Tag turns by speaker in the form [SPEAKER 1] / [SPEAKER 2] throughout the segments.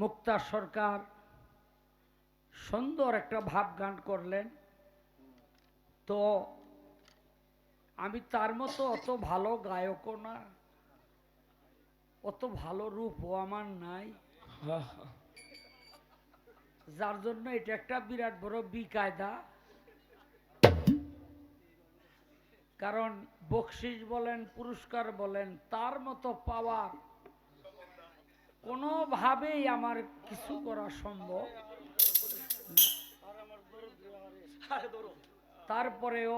[SPEAKER 1] মুক্তা সরকার সুন্দর একটা ভাব গান করলেন। তো আমি তার মতো অত ভালো গায়কও না, অত ভালো রূপও আমার নাই। যার জন্য এটা একটা বিরাট বড় বিকায়দা। কারণ বকশিস বলেন, পুরস্কার বলেন, তার মতো পাওয়ার কোনোভাবেই আমার কিছু করা সম্ভব তারপরেও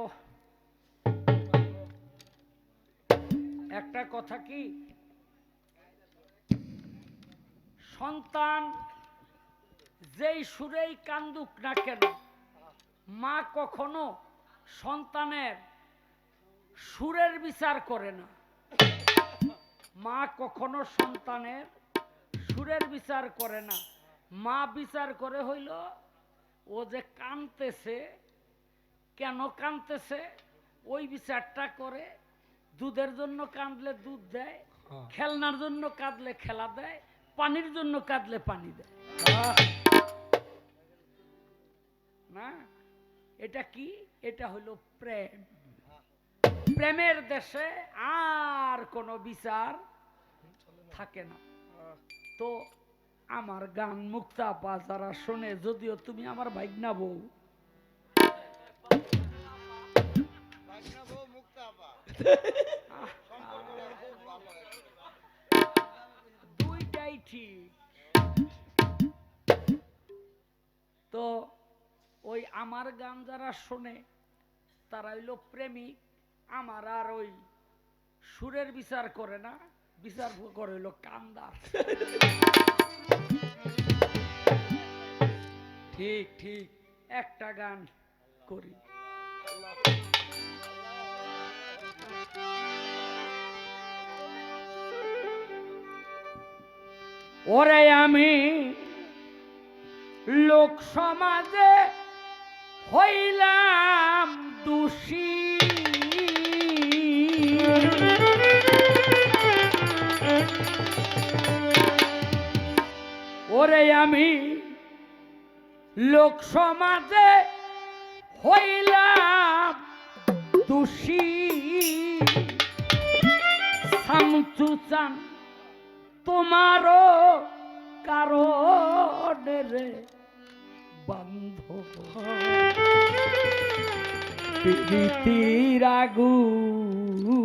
[SPEAKER 1] একটা কথা কি? সন্তান যেই সুরেই কান্দুক না কেন, মা কখনো সন্তানের সুরের বিচার করে না। মা কখনো সন্তানের সুরের বিচার করে না। মা বিচার করে হইল ও যে কানতেছে কেন কানতেছে? ওই বিচারটা করে দুধের জন্য কাঁদলে দুধ দেয় খেলনার জন্য কাঁদলে খেলা দেয় পানির জন্য কাঁদলে পানি দেয়। না এটা কি? এটা হলো প্রেম। প্রেমের দেশে আর কোনো বিচার থাকে না। তো আমার গান মুক্তা পা যারা শোনে, যদিও তুমি আমার ভাইগনা বউ। দুইটাই ঠিক। তো ওই আমার গান যারা শোনে, তারা হইল প্রেমিক। আমার আর ওই সুরের বিচার করে না। বিচার করে হইল কান্দার। ঠিক ঠিক, একটা গান করি। ওরে আমি লোক সমাজে হইলাম দোষী। ওরে আমি লোক সমাজে হইলাম দোষী। সামচুচান তোমারও কারণে রে প্রীতির আগুনে।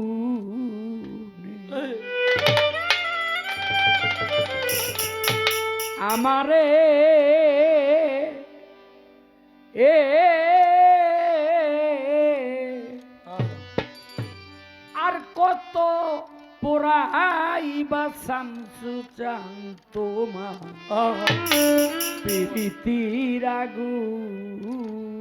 [SPEAKER 1] আমারে এ আর কত পোড়াইবা শামসু চান তোমার প্রীতির আগুনে।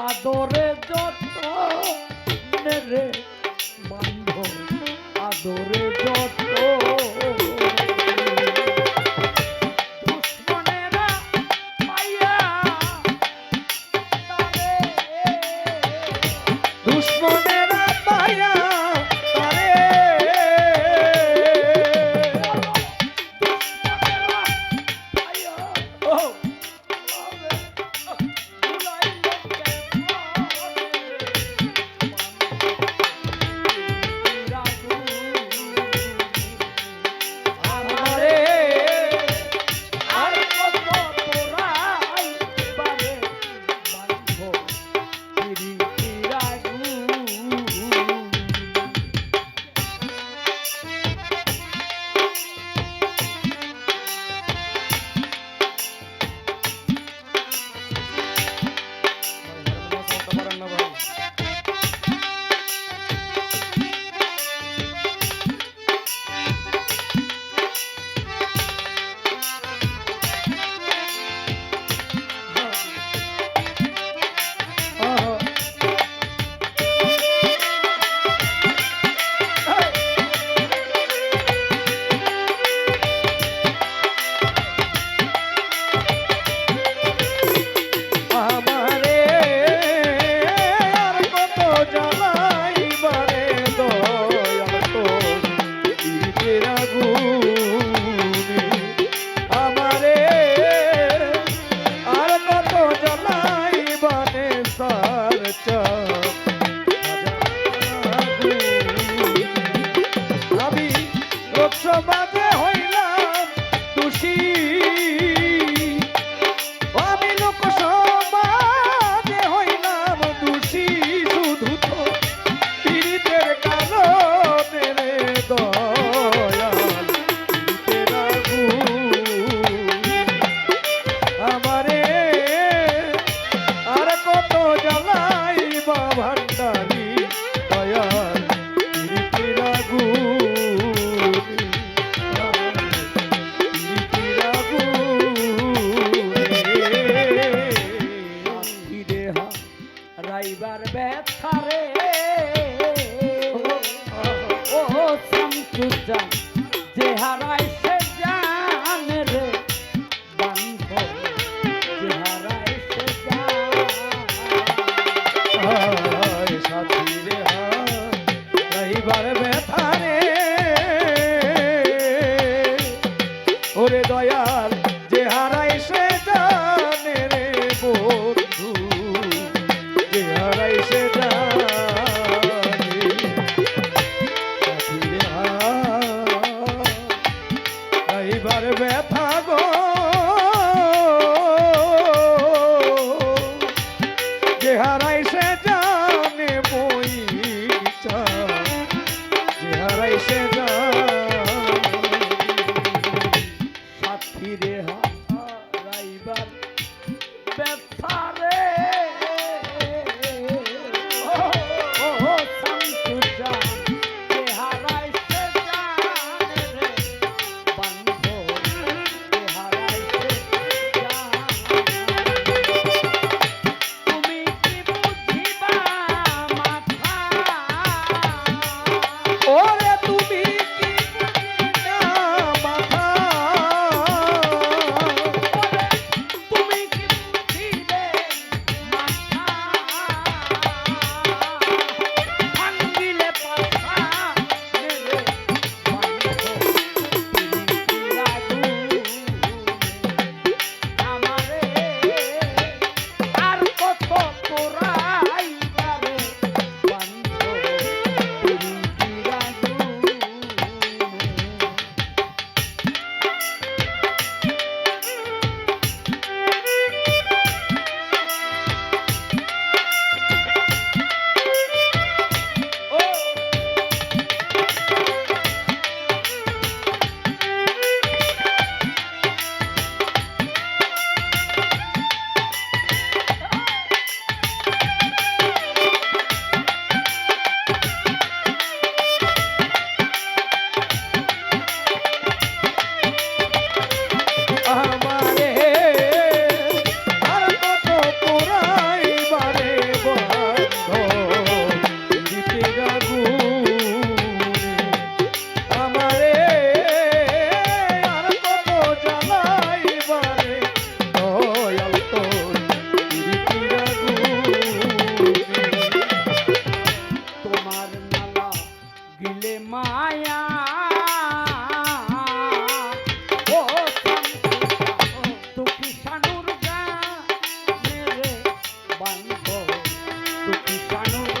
[SPEAKER 2] আদরে যত্ন রে
[SPEAKER 1] বান্ধব আদরে Final